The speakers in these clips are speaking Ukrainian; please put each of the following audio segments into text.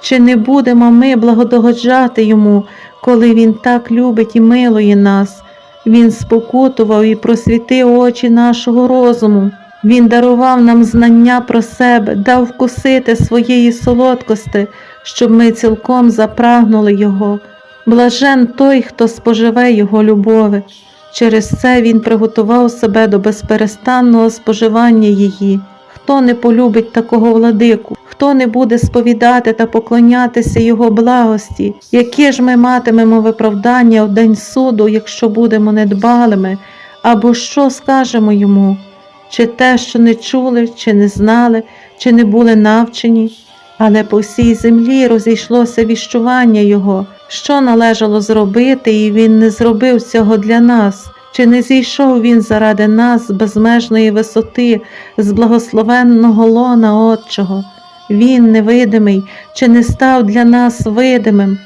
Чи не будемо ми благодогоджати йому, коли він так любить і милує нас? Він спокутував і просвітив очі нашого розуму. Він дарував нам знання про себе, дав вкусити своєї солодкости, щоб ми цілком запрагнули Його. Блажен той, хто споживе Його любови. Через це Він приготував себе до безперестанного споживання її. Хто не полюбить такого владику, хто не буде сповідати та поклонятися Його благості, яке ж ми матимемо виправдання в день суду, якщо будемо недбалими, або що скажемо йому? Чи те, що не чули, чи не знали, чи не були навчені, але по всій землі розійшлося віщування Його, що належало зробити, і Він не зробив цього для нас. Чи не зійшов він заради нас з безмежної висоти, з благословенного лона Отчого? Він невидимий, чи не став для нас видимим?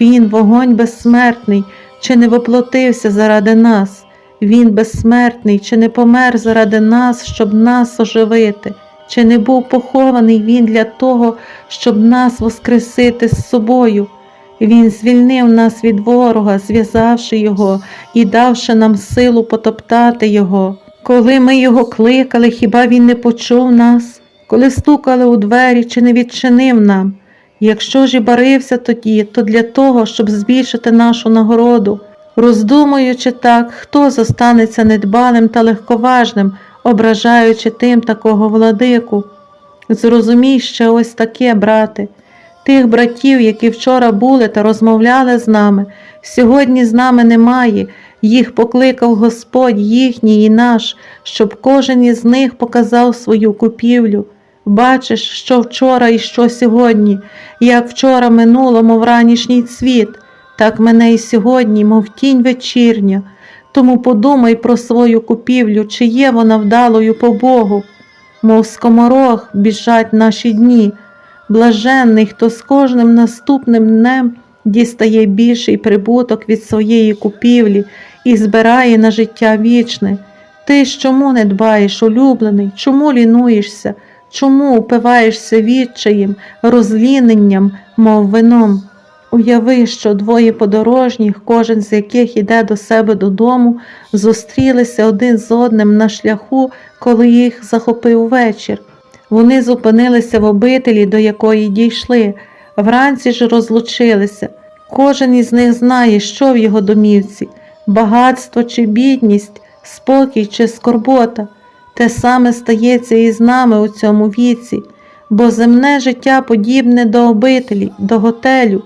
Він вогонь безсмертний, чи не воплотився заради нас? Він безсмертний, чи не помер заради нас, щоб нас оживити? Чи не був похований Він для того, щоб нас воскресити з собою? Він звільнив нас від ворога, зв'язавши його і давши нам силу потоптати його. Коли ми його кликали, хіба він не почув нас? Коли стукали у двері, чи не відчинив нам? Якщо ж і барився тоді, то для того, щоб збільшити нашу нагороду. Роздумуючи так, хто зостанеться недбалим та легковажним, ображаючи тим такого владику. Зрозумій ще ось таке, брате. Тих братів, які вчора були та розмовляли з нами, сьогодні з нами немає, їх покликав Господь їхній і наш, щоб кожен із них показав свою купівлю. Бачиш, що вчора і що сьогодні, як вчора минуло, мов ранішній цвіт, так мене і сьогодні, мов тінь вечірня. Тому подумай про свою купівлю, чи є вона вдалою по Богу, мов скоморох біжать наші дні. Блаженний, хто з кожним наступним днем дістає більший прибуток від своєї купівлі і збирає на життя вічне. Ти ж чому не дбаєш, улюблений, чому лінуєшся, чому упиваєшся відчаєм, розліненням, мов вином? Уяви, що двоє подорожніх, кожен з яких іде до себе додому, зустрілися один з одним на шляху, коли їх захопив вечір. Вони зупинилися в обителі, до якої дійшли, вранці ж розлучилися. Кожен із них знає, що в його домівці багатство чи бідність, спокій чи скорбота. Те саме стається і з нами у цьому віці, бо земне життя подібне до обителі, до готелю,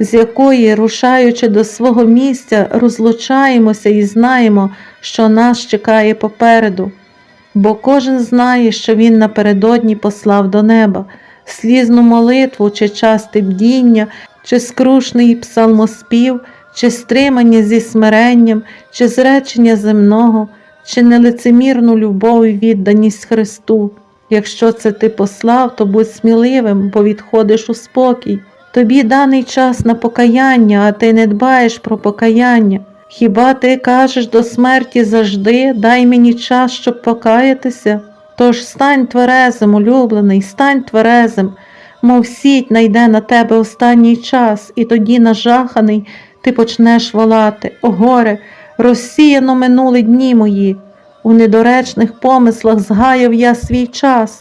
з якої, рушаючи до свого місця, розлучаємося і знаємо, що нас чекає попереду бо кожен знає, що він напередодні послав до неба слізну молитву, чи часте бдіння, чи скрушний псалмоспів, чи стримання зі смиренням, чи зречення земного, чи нелицемірну любов і відданість Христу. Якщо це ти послав, то будь сміливим, бо відходиш у спокій. Тобі даний час на покаяння, а ти не дбаєш про покаяння. Хіба ти кажеш до смерті завжди, дай мені час, щоб покаятися? Тож стань тверезим, улюблений, стань тверезим, мов сіть найде на тебе останній час, і тоді, нажаханий, ти почнеш волати, о горе, розсіяно минули дні мої, у недоречних помислах згаяв я свій час.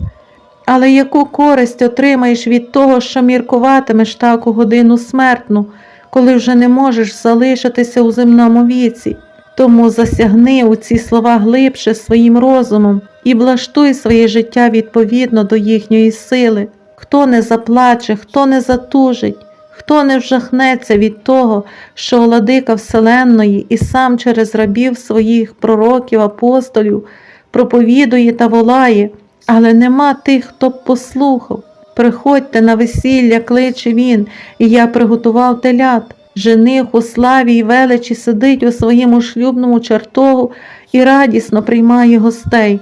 Але яку користь отримаєш від того, що міркуватимеш таку годину смертну? Коли вже не можеш залишитися у земному віці. Тому засягни у ці слова глибше своїм розумом і влаштуй своє життя відповідно до їхньої сили. Хто не заплаче, хто не затужить, хто не вжахнеться від того, що владика Вселенної і сам через рабів своїх пророків, апостолів проповідує та волає, але нема тих, хто б послухав. Приходьте на весілля, кличе він, і я приготував телят. Жених у славі й величі сидить у своєму шлюбному чертогу і радісно приймає гостей.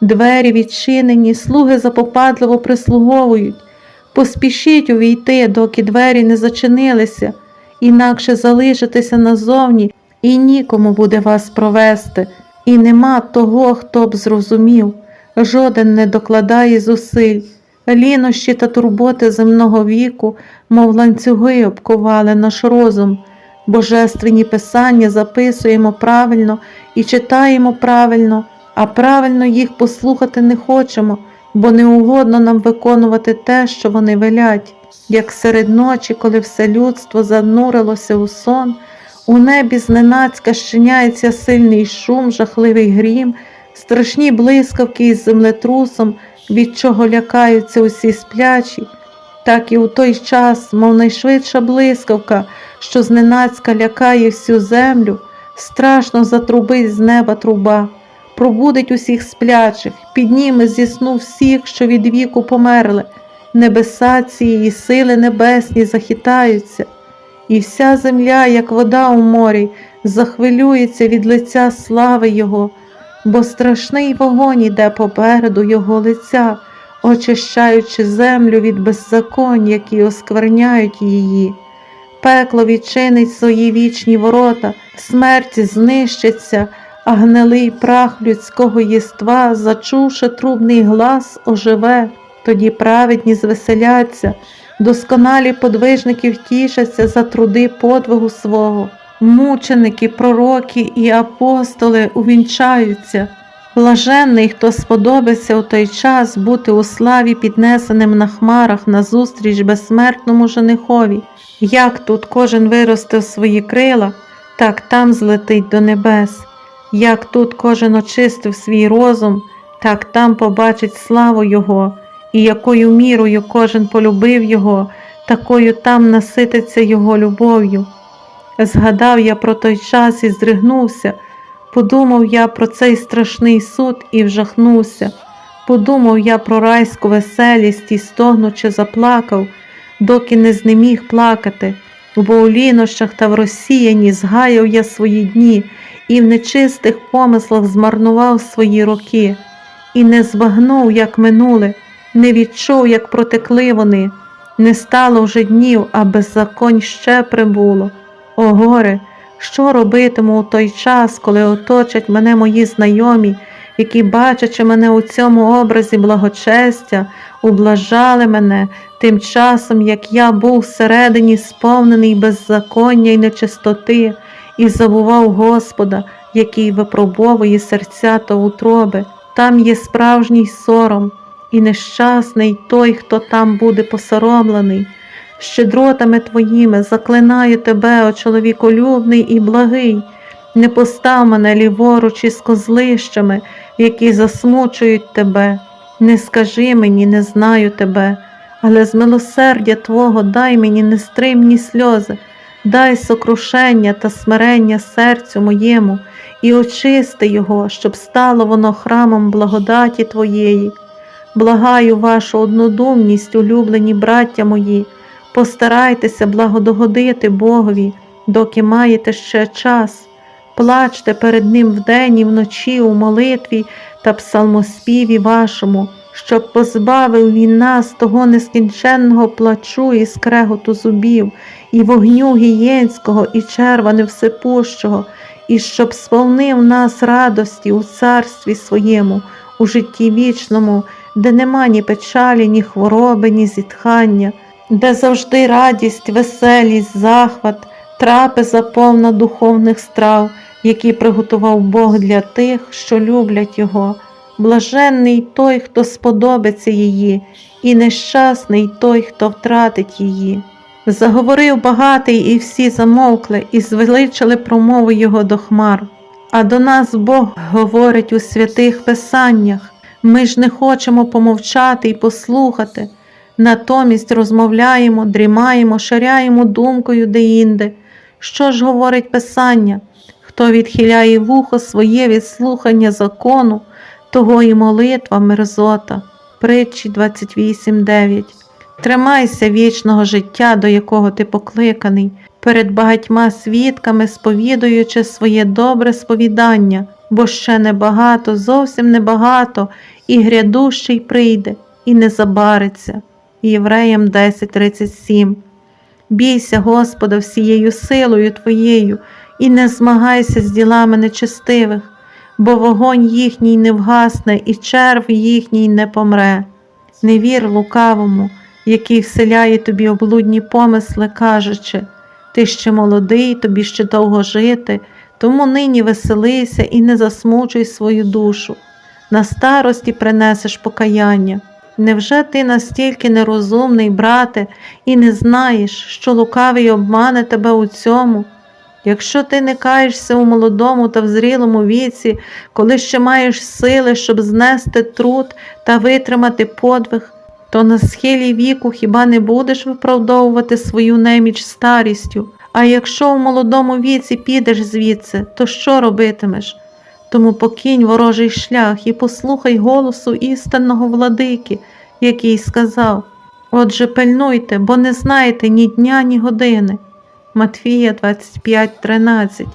Двері відчинені, слуги запопадливо прислуговують. Поспішіть увійти, доки двері не зачинилися, інакше залишитеся назовні, і нікому буде вас провести, і нема того, хто б зрозумів. Жоден не докладає зусиль. Лінощі та турботи земного віку, мов ланцюги, обкували наш розум. Божественні писання записуємо правильно і читаємо правильно, а правильно їх послухати не хочемо, бо не угодно нам виконувати те, що вони велять. Як серед ночі, коли все людство занурилося у сон, у небі зненацька щиняється сильний шум, жахливий грім, страшні блискавки із землетрусом, від чого лякаються усі сплячі, так і у той час, мов найшвидша блискавка, що зненацька лякає всю землю, страшно затрубить з неба труба, пробудить усіх сплячих, підніме зі сну всіх, що від віку померли, небеса цієї сили небесні захитаються, і вся земля, як вода у морі, захвилюється від лиця слави Його, бо страшний вогонь іде попереду Його лиця, очищаючи землю від беззаконь, які оскверняють її. Пекло відчинить свої вічні ворота, смерть знищиться, а гнилий прах людського єства, зачувши трубний глас, оживе, тоді праведні звеселяться, досконалі подвижники втішаться за труди подвигу свого. Мученики, пророки і апостоли увінчаються. Блаженний, хто сподобається у той час бути у славі піднесеним на хмарах назустріч безсмертному женихові. Як тут кожен виростив свої крила, так там злетить до небес. Як тут кожен очистив свій розум, так там побачить славу Його, і якою мірою кожен полюбив Його, такою там насититься Його любов'ю. Згадав я про той час і здригнувся, подумав я про цей страшний суд і вжахнувся, подумав я про райську веселість і стогнучи заплакав, доки не знеміг плакати, бо у лінощах та в розсіянні згаяв я свої дні і в нечистих помислах змарнував свої роки, і не збагнув, як минули, не відчув, як протекли вони, не стало вже днів, а беззаконь ще прибуло. О горе, що робитиму у той час, коли оточать мене мої знайомі, які, бачачи мене у цьому образі благочестя, ублажали мене тим часом, як я був всередині сповнений беззаконня й нечистоти, і забував Господа, який випробовує серця та утроби. Там є справжній сором, і нещасний той, хто там буде посоромлений щедротами твоїми заклинаю тебе, о чоловіколюбний і благий, не постав мене ліворуч із козлищами, які засмучують тебе. Не скажи мені, не знаю тебе, але з милосердя Твого дай мені нестримні сльози, дай сокрушення та смирення серцю моєму і очисти його, щоб стало воно храмом благодаті Твоєї. Благаю вашу однодумність, улюблені браття мої. Постарайтеся благодогодити Богові, доки маєте ще час. Плачте перед Ним вдень і вночі у молитві та псалмоспіві вашому, щоб позбавив Він нас того нескінченного плачу і скреготу зубів, і вогню гієнського, і черва невсипущого, і щоб сповнив нас радості у царстві своєму, у житті вічному, де нема ні печалі, ні хвороби, ні зітхання де завжди радість, веселість, захват, трапеза повна духовних страв, які приготував Бог для тих, що люблять Його. Блаженний той, хто сподобиться її, і нещасний той, хто втратить її. Заговорив багатий, і всі замовкли, і звеличили промову Його до хмар. А до нас Бог говорить у святих Писаннях. Ми ж не хочемо помовчати і послухати. Натомість розмовляємо, дрімаємо, ширяємо думкою деінде. Що ж говорить Писання? Хто відхиляє вухо своє від слухання закону, того і молитва мерзота. Притчі 28.9. Тримайся вічного життя, до якого ти покликаний, перед багатьма свідками, сповідуючи своє добре сповідання, бо ще небагато, зовсім небагато, і грядущий прийде, і не забариться. Євреям 10:37. Бійся, Господа, всією силою Твоєю, і не змагайся з ділами нечестивих, бо вогонь їхній не вгасне, і черв їхній не помре. Не вір лукавому, який вселяє тобі облудні помисли, кажучи, ти ще молодий, тобі ще довго жити, тому нині веселися і не засмучуй свою душу. На старості принесеш покаяння. Невже ти настільки нерозумний, брате, і не знаєш, що лукавий обмане тебе у цьому? Якщо ти не каєшся у молодому та в зрілому віці, коли ще маєш сили, щоб знести труд та витримати подвиг, то на схилі віку хіба не будеш виправдовувати свою неміч старістю? А якщо у молодому віці підеш звідси, то що робитимеш? Тому покинь ворожий шлях і послухай голосу істинного владики, який сказав: Отже, пильнуйте, бо не знаєте ні дня, ні години. Матфія 25:13